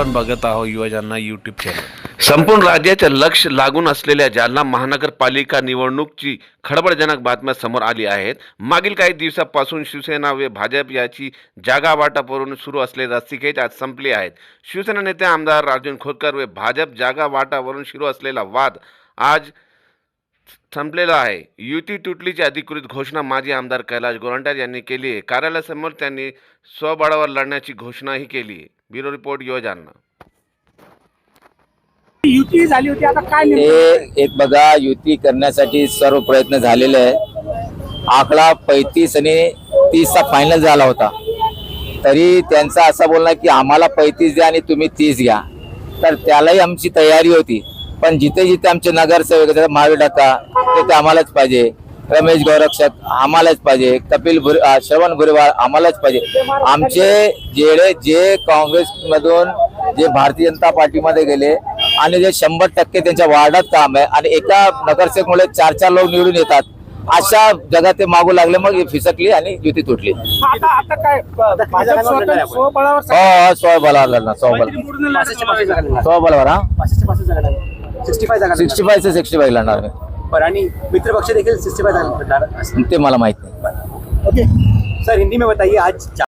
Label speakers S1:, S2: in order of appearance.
S1: आपण बघत आहोत युवजांना यूट्यूब चॅनल
S2: संपूर्ण राज्याच्या लक्ष लागून असलेल्या जालना महानगरपालिका निवडणूकची खळबळजनक बातम्या समोर आली आहेत. मागील काही दिवसापासून शिवसेना व भाजप याची जागा वाटपावरून सुरू असलेले रस्तिकेच आज संपले आहेत. शिवसेना नेते आमदार अर्जुन खोतकर व भाजप जागा वाटावरून सुरू असलेला वाद आज संपलेला आहे. युती तुटलीची अधिकृत घोषणा माजी आमदार कैलाश गोरंट्याल यांनी केली आहे. कार्यालयासमोर त्यांनी स्वबळावर लढण्याची घोषणाही केली आहे. ब्युरो रिपोर्ट युवा जालना
S3: युती झाली होती आता काय
S4: हे एक बघा युती करण्यासाठी सर्व प्रयत्न झालेले आहे आकडा पैतीस आणि तीसचा फायनल झाला होता. तरी त्यांचा असं बोलणं की आम्हाला पैतीस द्या आणि तुम्ही तीस घ्या. तर त्यालाही आमची तयारी होती. पण जिथे जिथे आमचे नगरसेवक महावीर डक्का तिथे आम्हालाच पाहिजे. रमेश गौरक्षक आम्हालाच पाहिजे. कपिल भुर श्रवण भुरेवाळ आम्हालाच पाहिजे. आमचे जेडे जे काँग्रेसमधून जे भारतीय जनता पार्टीमध्ये गेले आणि जे शंभर टक्के त्यांच्या वार्डात काम आहे आणि एका नगरसेवकमुळे चार चार लोक निवडून येतात अशा जगात ते मागू लागले मग ही फिसकली आणि युती तुटली. हो
S3: आता आता काय भाजप स्वतः स्वबळावर
S4: हो स्वबळावर लढणार हा?
S5: सिक्स्टी फाय जागा
S4: सिक्स्टी फाय ते सिक्स्टी फाय लढणार मी.
S5: बरं आणि मित्र पक्ष देखील सिक्स्टी फाय जागा भेटणार असं.
S4: ते मला माहीत नाही
S3: ओके
S5: सर हिंदी में बताइए आज